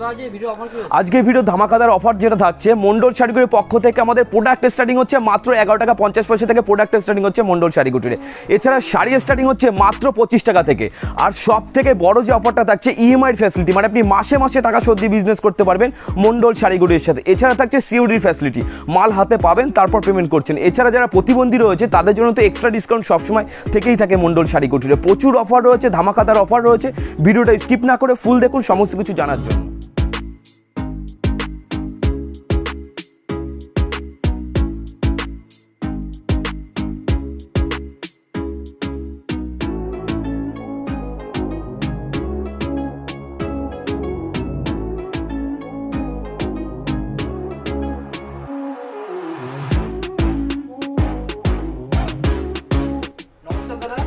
তো আজ এই ভিডিও ধামাকাদার অফার যেটা থাকছে, মন্ডল শাড়িগুলির পক্ষ থেকে আমাদের প্রোডাক্ট স্টার্টিং হচ্ছে মাত্র এগারো টাকা পঞ্চাশ পয়সা থেকে প্রোডাক্ট স্টার্টিং হচ্ছে মন্ডল শাড়িগুটিরে এছাড়া শাড়ি স্টার্টিং হচ্ছে মাত্র পঁচিশ টাকা থেকে। আর সব থেকে বড় যে অফারটা থাকছে ইএমআই ফ্যাসিলিটি মানে আপনি মাসে মাসে টাকা সর্দি বিজনেস করতে পারবেন মন্ডল শাড়িগুলির সাথে। এছাড়া থাকছে সিউডির ফ্যাসিলিটি মাল হাতে পাবেন, তারপর পেমেন্ট করছেন। এছাড়া যারা প্রতিবন্ধী রয়েছে, তাদের জন্য তো এক্সট্রা ডিসকাউন্ট সবসময় থেকেই থাকে মন্ডল শাড়িগুটিরে প্রচুর অফার রয়েছে, ধামাকাদার অফার রয়েছে। ভিডিওটা স্কিপ না করে ফুল দেখুন, সমস্ত কিছু জানার জন্য।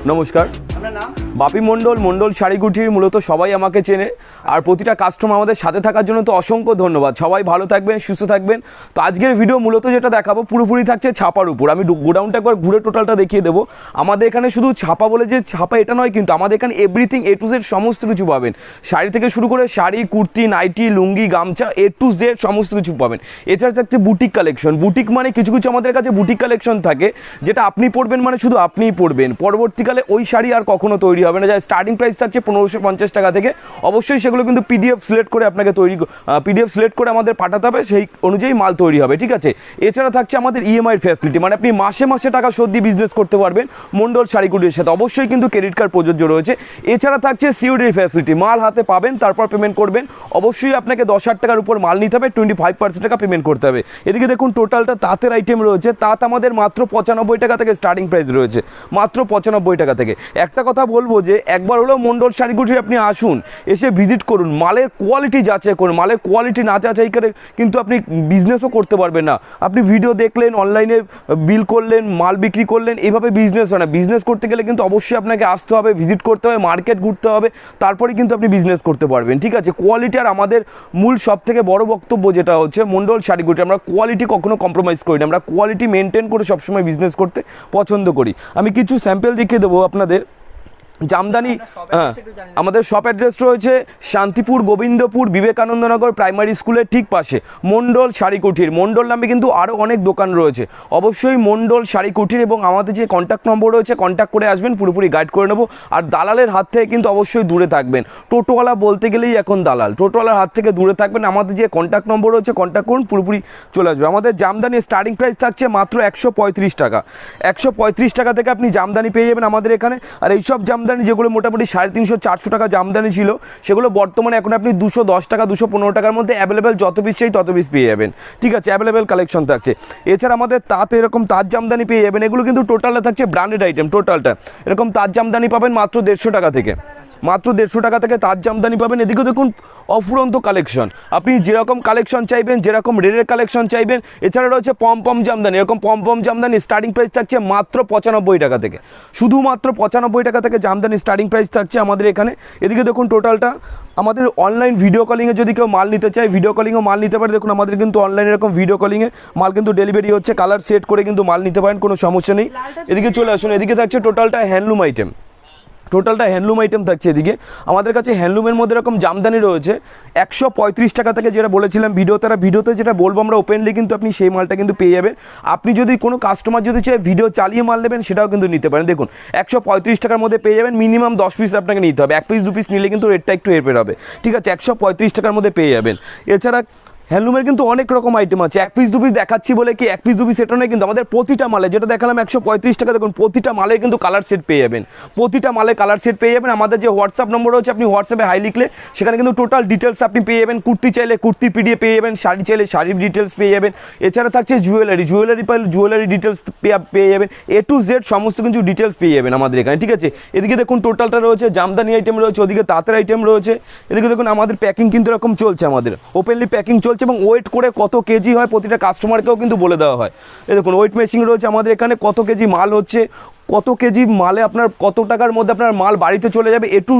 নমস্কার। বাপি মণ্ডল মণ্ডল শাড়িগুটির মূলত সবাই আমাকে চেনে। আর প্রতিটা কাস্টমার আমাদের সাথে থাকার জন্য তো অসংখ্য ধন্যবাদ। সবাই ভালো থাকবেন, সুস্থ থাকবেন। তো আজকের ভিডিও মূলত যেটা দেখাবো, পুরোপুরি থাকছে ছাপার উপর। আমি গোডাউনটা একবার ঘুরে টোটালটা দেখিয়ে দেবো। আমাদের এখানে শুধু ছাপা বলে যে ছাপা এটা নয়, কিন্তু আমাদের এখানে এভরিথিং এ টু জেড সমস্ত কিছু পাবেন। শাড়ি থেকে শুরু করে শাড়ি, কুর্তি, নাইটি, লুঙ্গি, গামছা এ টু জেড সমস্ত কিছু পাবেন। এছাড়া থাকছে বুটিক কালেকশন বুটিক মানে কিছু কিছু আমাদের কাছে বুটিক কালেকশন থাকে, যেটা আপনি পরবেন মানে শুধু আপনিই পরবেন। পরবর্তীকালে ওই শাড়ি আর কখনো তৈরি হবে না যা স্টার্টিং প্রাইস থাকছে পনেরোশো পঞ্চাশ টাকা থেকে। অবশ্যই সেগুলো কিন্তু পিডিএফ সিলেক্ট করে আপনাকে তৈরি পিডিএফ সিলেক্ট করে আমাদের পাঠাতে হবে। সেই অনুযায়ী মাল তৈরি হবে, ঠিক আছে? এছাড়া থাকছে আমাদের ইএমআই ফ্যাসিলিটি মানে আপনি মাসে মাসে টাকা দিয়ে বিজনেস করতে পারবেন মন্ডল শাড়িগুলির সাথে। অবশ্যই কিন্তু ক্রেডিট কার্ড প্রযোজ্য রয়েছে। এছাড়া থাকছে সিউডির ফ্যাসিলিটি মাল হাতে পাবেন, তারপর পেমেন্ট করবেন। অবশ্যই আপনাকে দশ হাজার টাকার উপর মাল নিতে হবে টোয়েন্টি ফাইভ পার্সেন্ট টাকা পেমেন্ট করতে হবে। এদিকে দেখুন টোটালটা তাঁতের আইটেম রয়েছে। তাঁত আমাদের মাত্র পঁচানব্বই টাকা থেকে স্টার্টিং প্রাইস রয়েছে। মাত্র পঁচানব্বই টাকা থেকে। একটা কথা বলব যে একবার হলো মন্ডল শাড়িগুটি আপনি আসুন, এসে ভিজিট করুন। মালের কোয়ালিটি যাচাই করুন। মালের কোয়ালিটি না যাচাই করে কিন্তু আপনি বিজনেসও করতে পারবেন না। আপনি ভিডিও দেখলেন অনলাইনে বিল করলেন, মাল বিক্রি করলেন, এভাবে বিজনেস হয় না। বিজনেস করতে গেলে কিন্তু অবশ্যই আপনাকে আসতে হবে ভিজিট করতে হবে মার্কেট ঘুরতে হবে, তারপরে কিন্তু আপনি বিজনেস করতে পারবেন, ঠিক আছে? কোয়ালিটি আর আমাদের মূল সব থেকে বড় বক্তব্য যেটা হচ্ছে মন্ডল শাড়িগুটি আমরা কোয়ালিটি কখনো কম্প্রোমাইজ করি না। আমরা কোয়ালিটি মেনটেন করে সবসময় বিজনেস করতে পছন্দ করি। আমি কিছু স্যাম্পেল দেখিয়ে দেবো আপনাদের। জামদানি হ্যাঁ। আমাদের শপ অ্যাড্রেস রয়েছে শান্তিপুর গোবিন্দপুর বিবেকানন্দনগর প্রাইমারি স্কুলের ঠিক পাশে। মণ্ডল শাড়িকুঠির। মণ্ডল নামে কিন্তু আরও অনেক দোকান রয়েছে। অবশ্যই মণ্ডল শাড়িকুঠির এবং আমাদের যে কন্ট্যাক্ট নম্বর রয়েছে কন্ট্যাক্ট করে আসবেন পুরোপুরি গাইড করে নেব। আর দালালের হাত থেকে কিন্তু অবশ্যই দূরে থাকবেন। টোটোওয়ালা বলতে গেলেই এখন দালাল। টোটোওয়ালার হাত থেকে দূরে থাকবেন। আমাদের যে কন্ট্যাক্ট নম্বর রয়েছে কন্ট্যাক্ট করুন পুরোপুরি চলে আসবে। আমাদের জামদানি স্টার্টিং প্রাইস থাকছে মাত্র একশো পঁয়ত্রিশ টাকা। একশো পঁয়ত্রিশ টাকা থেকে আপনি জামদানি পেয়ে যাবেন আমাদের এখানে। আর এইসব জামদানি যেগুলো মোটামুটি সাড়ে তিনশো, চারশো টাকা জামদানি ছিল, সেগুলো বর্তমানে এখন আপনি দুশো দশ টাকা, দুশো পনেরো টাকার মধ্যে অ্যাভেলেবেল যত পিস চাই তত পিস পেয়ে যাবেন। ঠিক আছে অ্যাভেলেবেল কালেকশন থাকছে। এছাড়া আমাদের তাঁত এরকম তাঁত জামদানি পেয়ে যাবেন, এগুলো কিন্তু টোটালটা থাকছে ব্র্যান্ডেড আইটেম টোটালটা এরকম তাঁত জামদানি পাবেন মাত্র দেড়শো টাকা থেকে। মাত্র দেড়শো টাকা থেকে তাঁত জামদানি পাবেন। এদিকে দেখুন অফুরন্ত কালেকশন আপনি যেরকম কালেকশন চাইবেন যেরকম রেডের কালেকশন চাইবেন এছাড়া রয়েছে পম পম জামদানি। এরকম pom pom Jamdani starting price থাকছে মাত্র পঁচানব্বই টাকা থেকে। শুধুমাত্র পঁচানব্বই টাকা থেকে জামদানি স্টার্টিং প্রাইস থাকছে আমাদের এখানে। এদিকে দেখুন টোটালটা আমাদের অনলাইন ভিডিও কলিংয়ে যদি কেউ মাল নিতে চায় ভিডিও কলিংও মাল নিতে পারে। দেখুন আমাদের কিন্তু অনলাইনে এরকম ভিডিও কলিংয়ে মাল কিন্তু ডেলিভারি হচ্ছে। কালার সেট করে কিন্তু মাল নিতে পারেন কোনো সমস্যা নেই। এদিকে চলে আসুন এদিকে থাকছে টোটালটা হ্যান্ডলুম আইটেম টোটালটা হ্যান্ডলুম আইটেম থাকছে এদিকে। আমাদের কাছে হ্যান্ডলুমের মধ্যে এরকম জামদানি রয়েছে। একশো পঁয়ত্রিশ টাকা থেকে যেটা বলেছিলাম ভিডিও তারা ভিডিওতে যেটা বলব আমরা ওপেনলি কিন্তু আপনি সেই মালটা কিন্তু পেয়ে যাবেন। আপনি যদি কোনো কাস্টমার যদি চায় ভিডিও চালিয়ে মাল নেবেন, সেটাও কিন্তু নিতে পারেন। দেখুন, একশো পঁয়ত্রিশ টাকার মধ্যে পেয়ে যাবেন মিনিমাম দশ পিস আপনাকে নিতে হবে। এক পিস দু পিস নিলে কিন্তু রেটটা একটু হেরফের হবে। ঠিক আছে, একশো পঁয়ত্রিশ টাকার মধ্যে পেয়ে যাবেন। এছাড়া হ্যান্ডলুমের কিন্তু অনেক রকম আইটেম আছে। এক পিস দু পিস দেখাচ্ছি বলে কি এক পিস দু পিস সেটা নয়, কিন্তু আমাদের প্রতিটা মালে, যেটা দেখালাম একশো পঁয়ত্রিশ টাকা, দেখুন, প্রতিটা মালে কিন্তু কালার সেট পেয়ে যাবেন। প্রতিটা মালে কালার সেট পেয়ে যাবেন। আমাদের যে হোয়াটসঅ্যাপ নম্বর রয়েছে, আপনি হোয়াটসঅ্যাপে হাই লিখলে সেখানে কিন্তু টোটাল ডিটেলস আপনি পেয়ে যাবেন। কুর্তি চাইলে কুর্তি পিডিএ পেয়ে যাবেন, শাড়ি চাইলে শাড়ির ডিটেলস পেয়ে যাবেন। এছাড়া থাকছে জুয়েলারি জুয়েলারি পাইলে জুয়েলারি ডিটেলস পেয়ে যাবেন। এ টু জেড সমস্ত কিছু ডিটেলস পেয়ে যাবেন আমাদের এখানে, ঠিক আছে? এদিকে দেখুন টোটালটা রয়েছে, জামদানি আইটেম রয়েছে, ওদিকে তাঁতের আইটেম রয়েছে। এদিকে দেখুন আমাদের প্যাকিং কিন্তু এরকম চলছে আমাদের। ওপেনলি প্যাকিং চলছে। রয়েছে এবং ওয়েট করে কত কেজি হয় প্রতিটা কাস্টমারকেও কিন্তু বলে দেওয়া হয়। এই দেখুন ওয়েট মেশিন রয়েছে আমাদের এখানে, কত কেজি মাল হচ্ছে, কত কেজি মালে আপনার, কত টাকার মধ্যে আপনার মাল বাড়িতে চলে যাবে এ টু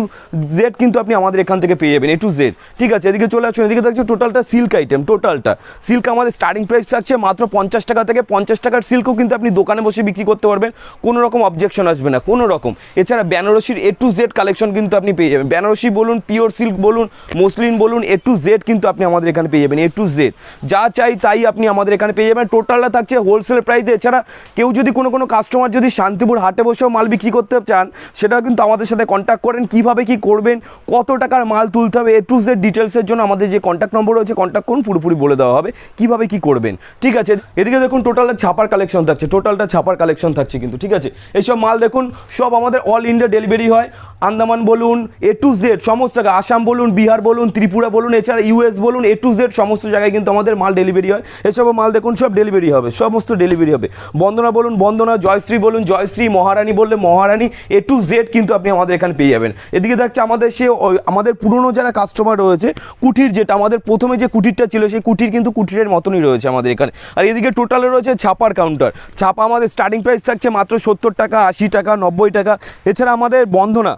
জেড কিন্তু আপনি আমাদের এখান থেকে পেয়ে যাবেন এ টু জেড ঠিক আছে, এদিকে চলে আসুন, এদিকে থাকছে টোটালটা সিল্ক আইটেম টোটালটা সিল্ক আমাদের স্টার্টিং প্রাইস থাকছে মাত্র পঞ্চাশ টাকা থেকে পঞ্চাশ টাকার সিল্কও কিন্তু আপনি দোকানে বসে বিক্রি করতে পারবেন, কোনো রকম অবজেকশন আসবে না, কোনো রকম। এছাড়া বেনারসির এ টু জেড কালেকশন কিন্তু আপনি পেয়ে যাবেন। বেনারসি বলুন পিওর সিল্ক বলুন, মসলিন বলুন এ টু জেড কিন্তু আপনি আমাদের এখানে পেয়ে যাবেন এ টু জেড। যা চাই তাই আপনি আমাদের এখানে পেয়ে যাবেন। টোটালটা থাকছে হোলসেল প্রাইসে এছাড়া কেউ যদি কোনো কোনো কাস্টমার যদি শান্তিপুর হাটে বসেও মাল বিক্রি করতে চান, সেটাও কিন্তু আমাদের সাথে কন্ট্যাক্ট করেন। কীভাবে কি করবেন, কত টাকার মাল তুলতে হবে, এ টু জেড ডিটেলসের জন্য আমাদের যে কন্ট্যাক্ট নম্বর রয়েছে কন্ট্যাক্ট করুন। পুরোপুরি বলে দেওয়া হবে কীভাবে কি করবেন। ঠিক আছে? এদিকে দেখুন টোটালটা ছাপার কালেকশন থাকছে। টোটালটা ছাপার কালেকশন থাকছে কিন্তু। ঠিক আছে? এইসব মাল দেখুন, সব আমাদের অল ইন্ডিয়া ডেলিভারি হয়। আন্দামান বলুন, এ টু জেড সমস্ত আসাম বলুন, বিহার বলুন, ত্রিপুরা বলুন, এছাড়া ইউএস বলুন, এ টু জেড সমস্ত জায়গায় কিন্তু আমাদের মাল ডেলিভারি হয়। এসব মাল দেখুন, সব ডেলিভারি হবে, সমস্ত ডেলিভারি হবে। বন্দনা বলুন, বন্দনা, জয়শ্রী বলুন, জয়শ্রী, মহারানী বললে মহারানী এ টু জেড কিন্তু আপনি আমাদের এখানে পেয়ে যাবেন। এদিকে দেখছে আমাদের সে আমাদের পুরনো যারা কাস্টমার রয়েছে, কুটির যেটা, আমাদের প্রথমে যে কুটিরটা ছিল, সেই কুটির কিন্তু কুটিরের মতনই রয়েছে আমাদের এখানে। আর এদিকে টোটালে রয়েছে ছাপার কাউন্টার ছাপা আমাদের স্টার্টিং প্রাইস থাকছে মাত্র সত্তর টাকা, আশি টাকা, নব্বই টাকা। এছাড়া আমাদের বন্ধনা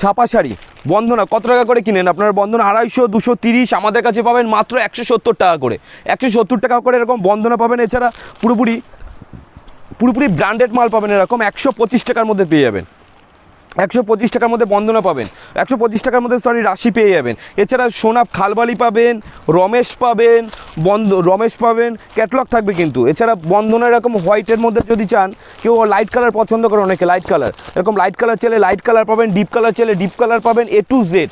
ছাপা শাড়ি। বন্ধনা কত টাকা করে কিনেন? আপনার বন্ধনা আড়াইশো, দুশো তিরিশ, আমাদের কাছে পাবেন মাত্র একশো সত্তর সত্তর টাকা করে, একশো সত্তর টাকা করে এরকম বন্ধনা পাবেন। এছাড়া পুরোপুরি পুরোপুরি ব্র্যান্ডেড মাল পাবেন এরকম, একশো পঁচিশ টাকার মধ্যে পেয়ে যাবেন। একশো পঁচিশ টাকার মধ্যে বন্দনা পাবেন, একশো পঁচিশ টাকার মধ্যে সরি রাশি পেয়ে যাবেন। এছাড়া সোনা খালবালি পাবেন, রমেশ পাবেন, বন্ধ, রমেশ পাবেন ক্যাটলগ থাকবে কিন্তু। এছাড়া বন্ধনা এরকম হোয়াইটের মধ্যে যদি চান, কেউ লাইট কালার পছন্দ করে অনেকে লাইট কালার এরকম লাইট কালার চাইলে লাইট কালার পাবেন ডিপ কালার চাইলে ডিপ কালার পাবেন A to Z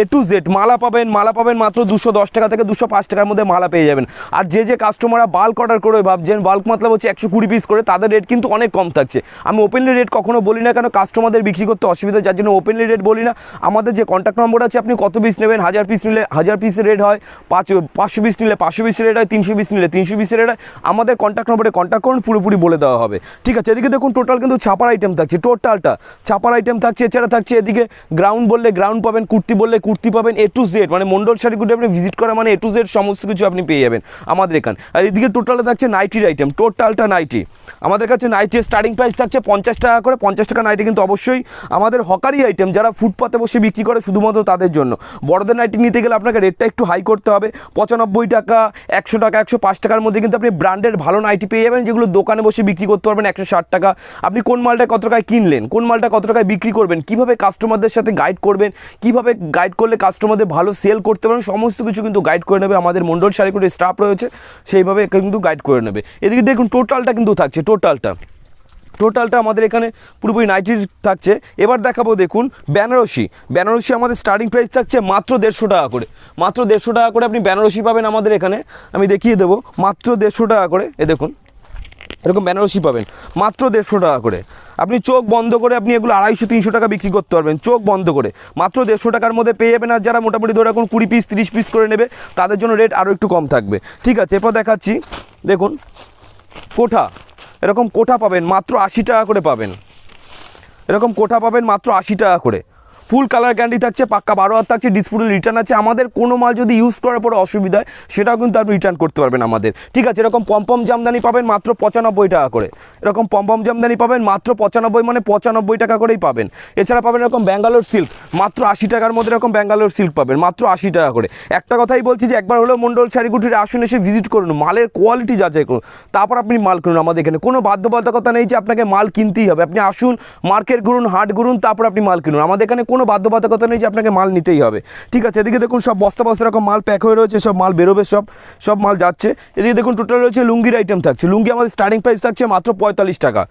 A to Z মালা পাবেন মালা পাবেন মাত্র দুশো দশ টাকা থেকে দুশো পাঁচ টাকার মধ্যে মালা পেয়ে যাবেন। আর যে যে কাস্টমাররা বাল্ক অর্ডার করে ভাবছেন বাল্ক মতলব হচ্ছে একশো কুড়ি পিস করে, তাদের রেট কিন্তু অনেক কম থাকছে। আমি ওপেনলি রেট কখনো বলি না কেন কাস্টমারদের বিক্রি করতে অসুবিধা, যার জন্য ওপেনলি রেট বলি না। আমাদের যে কন্ট্যাক্ট নম্বর আছে, আপনি কত পিস নেবেন? হাজার পিস নিলে হাজার পিসের রেট হয়, পাঁচ, পাঁচশো পিস নিলে পাঁচশো পিসের রেট হয়, তিনশো পিস নিলে তিনশো পিসের রেট হয়। আমাদের কন্ট্যাক্ট নম্বরে কন্ট্যাক্ট করুন, পুরোপুরি বলে দেওয়া হবে। ঠিক আছে, এদিকে দেখুন টোটাল কিন্তু ছাপার আইটেম থাকছে টোটালটা ছাপার আইটেম থাকছে, এছাড়া থাকছে এদিকে গ্রাউন্ড বললে গ্রাউন্ড পাবেন, কুর্তি বললে কুর্তি পাবেন এ টু জেড মানে মন্ডল শাড়ি কুর্তি আপনি ভিজিট করা মানে এ টু জেড সমস্ত কিছু আপনি পেয়ে যাবেন আমাদের এখানে। আর এদিকে টোটালে থাকছে নাইটির আইটেম টোটালটা নাইটি আমাদের কাছে নাইটির স্টার্টিং প্রাইস থাকছে পঞ্চাশ টাকা করে, পঞ্চাশ টাকা নাইটি কিন্তু অবশ্যই আমাদের হকারি আইটেম যারা ফুটপাতে বসে বিক্রি করে শুধুমাত্র তাদের জন্য। বড়দের নাইটি নিতে গেলে আপনাকে রেটটা একটু হাই করতে হবে। পঁচানব্বই টাকা, একশো টাকা, একশো পাঁচ টাকার মধ্যে কিন্তু আপনি ব্র্যান্ডের ভালো নাইটি পেয়ে যাবেন, যেগুলো দোকানে বসে বিক্রি করতে পারবেন একশো ষাট টাকা। আপনি কোন মালটা কত টাকায় কিনলেন, কোন মালটা কত টাকায় বিক্রি করবেন, কীভাবে কাস্টমারদের সাথে গাইড করবেন, কীভাবে গাইড করলে কাস্টমারদের ভালো সেল করতে পারেন সমস্ত কিছু কিন্তু গাইড করে নেবে। আমাদের মন্ডল শাড়িকুটির স্টাফ রয়েছে, সেইভাবে কিন্তু গাইড করে নেবে। এদিকে দেখুন টোটালটা কিন্তু থাকছে টোটালটা টোটালটা আমাদের এখানে পুরোপুরি নাইটির থাকছে। এবার দেখাবো, দেখুন বেনারসি বেনারসি আমাদের স্টার্টিং প্রাইস থাকছে মাত্র দেড়শো টাকা করে। মাত্র দেড়শো টাকা করে আপনি বেনারসি পাবেন আমাদের এখানে। আমি দেখিয়ে দেবো, মাত্র দেড়শো টাকা করে, এ দেখুন, এরকম বেনারসি পাবেন। মাত্র দেড়শো টাকা করে। আপনি চোখ বন্ধ করে আপনি এগুলো আড়াইশো, তিনশো টাকা বিক্রি করতে পারবেন, চোখ বন্ধ করে। মাত্র দেড়শো টাকার মধ্যে পেয়ে যাবেন, আর যারা মোটামুটি ধরে রাখুন কুড়ি পিস তিরিশ পিস করে নেবে, তাদের জন্য রেট আরও একটু কম থাকবে। ঠিক আছে, এরপর দেখাচ্ছি, দেখুন, কোঠা, এরকম কোঠা পাবেন, মাত্র আশি টাকা করে পাবেন। এরকম কোঠা পাবেন, মাত্র আশি টাকা করে। ফুল কালার গ্যারান্টি থাকছে, পাক্কা বারো হাত থাকছে ডিসপুটে রিটার্ন আছে। আমাদের কোনো মাল যদি ইউজ করার পরে অসুবিধা হয়, সেটাও কিন্তু আপনি রিটার্ন করতে পারবেন আমাদের। ঠিক আছে, এরকম পম্পম জামদানি পাবেন মাত্র পঁচানব্বই টাকা করে। এরকম পম্পম জামদানি পাবেন মাত্র পঁচানব্বই মানে পঁচানব্বই টাকা করেই পাবেন। এছাড়া পাবেন এরকম ব্যাঙ্গালোর সিল্ক মাত্র আশি টাকার মধ্যে এরকম ব্যাঙ্গালোর সিল্ক পাবেন, মাত্র আশি টাকা করে। একটা কথাই বলছি যে, একবার হলেও মন্ডল শাড়িগুটির আসুন, এসে ভিজিট করুন, মালের কোয়ালিটি যাচাই করুন। তারপর আপনি মাল কিনুন আমাদের এখানে। কোনো বাধ্যবাধকতা নেই যে, আপনাকে মাল কিনতেই হবে। আপনি আসুন মার্কেট ঘুরুন, হাট ঘুরুন, তারপর আপনি মাল কিনুন। আমাদের এখানে কোনো বাধ্যবাধকতা নেই যে আপনাকে মাল নিতেই হবে। ঠিক আছে, এদিকে দেখুন সব বস্তা বস্তা রকম মাল প্যাক হয়ে রয়েছে, সব মাল বেরোবে, সব সব মাল যাচ্ছে। এদিকে দেখুন টোটাল রয়েছে লুঙ্গির আইটেম থাকছে। লুঙ্গি আমাদের স্টার্টিং প্রাইস থাকছে মাত্র পঁয়তাল্লিশ টাকা।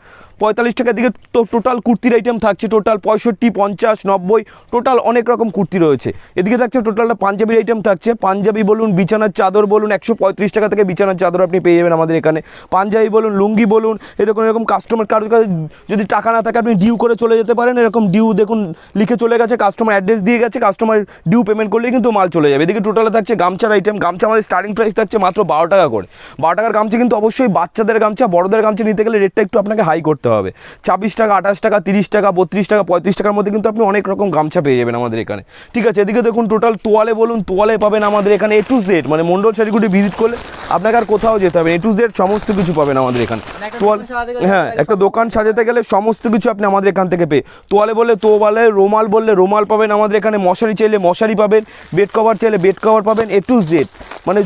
পঁয়তাল্লিশ টাকার দিকে তো টোটাল কুর্তির আইটেম থাকছে টোটাল পঁয়ষট্টি, পঞ্চাশ, নব্বই টোটাল অনেক রকম কুর্তি রয়েছে। এদিকে থাকছে টোটালটা পাঞ্জাবির আইটেম থাকছে। পাঞ্জাবি বলুন, বিছানার চাদর বলুন, একশো পঁয়ত্রিশ টাকা থেকে বিছানার চাদর আপনি পেয়ে যাবেন আমাদের এখানে। পাঞ্জাবি বলুন, লুঙ্গি বলুন দেখুন এরকম কাস্টমার কারোর কাছে যদি টাকা না থাকে আপনি ডিউ করে চলে যেতে পারেন। এরকম ডিউ দেখুন, লিখে চলে গেছে কাস্টমার অ্যাড্রেস দিয়ে গেছে কাস্টমার ডিউ পেমেন্ট করলেই কিন্তু মাল চলে যাবে। এদিকে টোটালে থাকছে গামছার আইটেম গামছা আমাদের স্টার্টিং প্রাইস থাকছে মাত্র বারো টাকা করে। বারো টাকার গামছা কিন্তু অবশ্যই বাচ্চাদের গামছা, বড়দের গামছা নিতে গেলে রেটটা একটু আপনাকে হাই করতে হবে। হবে। ছাব্বিশ টাকা আঠাশ টাকা তিরিশ টাকা বত্রিশ টাকা পঁয়ত্রিশ টাকার মধ্যে কিন্তু আপনি অনেক রকম গামছা পেয়ে যাবেন আমাদের এখানে। ঠিক আছে এদিকে দেখুন টোটাল তোয়ালে বলুন তোয়ালে পাবেন আমাদের এখানে এ টু জেড মানে মন্ডল শাড়িগুটি ভিজিট করলে আপনাকে আর কোথাও যেতে হবে এ টু জেড সমস্ত কিছু পাবেন আমাদের এখানে। মানে তোয়াল হ্যাঁ একটা দোকান সাজাতে গেলে সমস্ত কিছু আপনি আমাদের এখান থেকে পেয়ে তোয়ালে বললে তোয়ালে রোমাল বললে রোমাল পাবেন আমাদের এখানে মশারি চাইলে মশারি পাবেন বেড কভার চাইলে বেড কভার পাবেন এ টু জেড মানে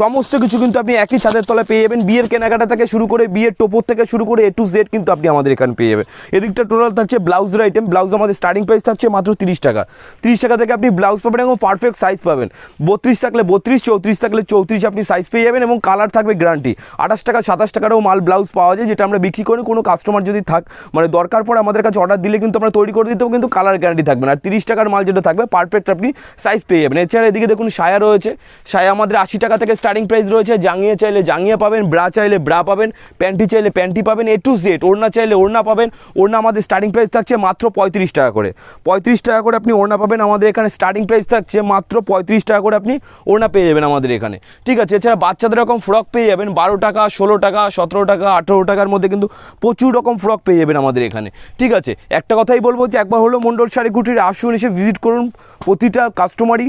সমস্ত কিছু কিন্তু আপনি একই ছাদের তলায় পেয়ে যাবেন। বিয়ের কেনাকাটা থেকে শুরু করে বিয়ের টোপর থেকে শুরু করে এ টু জেড কিন্তু আপনি আমাদের এখানে পেয়ে যাবেন। এদিকটা টোটাল থাকছে ব্লাউজের আইটেম ব্লাউজ আমাদের স্টার্টিং প্রাইস থাকছে মাত্র তিরিশ টাকা। তিরিশ টাকা থেকে আপনি ব্লাউজ পাবেন এবং পারফেক্ট সাইজ পাবেন। বত্রিশ থাকলে বত্রিশ, চৌত্রিশ থাকলে চৌত্রিশ আপনি সাইজ পেয়ে যাবেন এবং কালার থাকবে গ্যারান্টি আঠাশ টাকা, সাতাশ টাকারও মাল ব্লাউজ পাওয়া যায়, যেটা আমরা বিক্রি করি। কোনো কাস্টমার যদি থাক মানে দরকার পড়ে আমাদের কাছে অর্ডার দিলে কিন্তু আমরা তৈরি করে দিতেও কিন্তু কালার গ্যারান্টি থাকবে না। আর তিরিশ টাকার মাল যেটা থাকবে পারফেক্ট আপনি সাইজ পেয়ে যাবেন। এছাড়া এদিকে দেখুন, সায়া রয়েছে। সায়া আমাদের আশি টাকা থেকে স্টার্টিং প্রাইস রয়েছে। জাঙ্গিয়ে চাইলে জাঙ্গিয়ে পাবেন, ব্রা চাইলে ব্রা পাবেন, প্যান্টি চাইলে প্যান্টি পাবেন এ টু জেড ওড়না চাইলে ওড়না পাবেন। ওড়না আমাদের স্টার্টিং প্রাইস থাকছে মাত্র পঁয়ত্রিশ টাকা করে। পঁয়ত্রিশ টাকা করে আপনি ওড়না পাবেন। আমাদের এখানে স্টার্টিং প্রাইস থাকছে মাত্র পঁয়ত্রিশ টাকা করে আপনি ওড়না পেয়ে যাবেন আমাদের এখানে। ঠিক আছে, এছাড়া বাচ্চাদের রকম ফ্রক পেয়ে যাবেন। বারো টাকা, ষোলো টাকা, সতেরো টাকা, আঠেরো টাকার মধ্যে কিন্তু প্রচুর রকম ফ্রক পেয়ে যাবেন আমাদের এখানে। ঠিক আছে, একটা কথাই বলব যে একবার হলো মণ্ডল শাড়ি কুটির আসুন, এসে ভিজিট করুন। প্রতিটা কাস্টমারই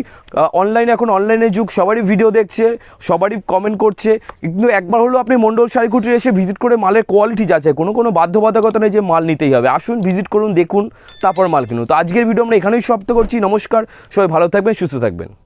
অনলাইন এখন অনলাইনে যুগ, সবারই ভিডিও দেখছে সবারই কমেন্ট করছে। কিন্তু একবার হলো আপনি মণ্ডল শাড়ি এসে ভিজিট করে মালের কোয়ালিটি যাচাই কোনো কোনো বাধ্যবাধকতা নেই যে মাল নিতেই হবে। আসুন ভিজিট করুন, দেখুন, তারপর মাল কিনুন। তো আজকের ভিডিও আমরা এখানেই সমাপ্ত করছি। নমস্কার। সবাই ভালো থাকবেন, সুস্থ থাকবেন।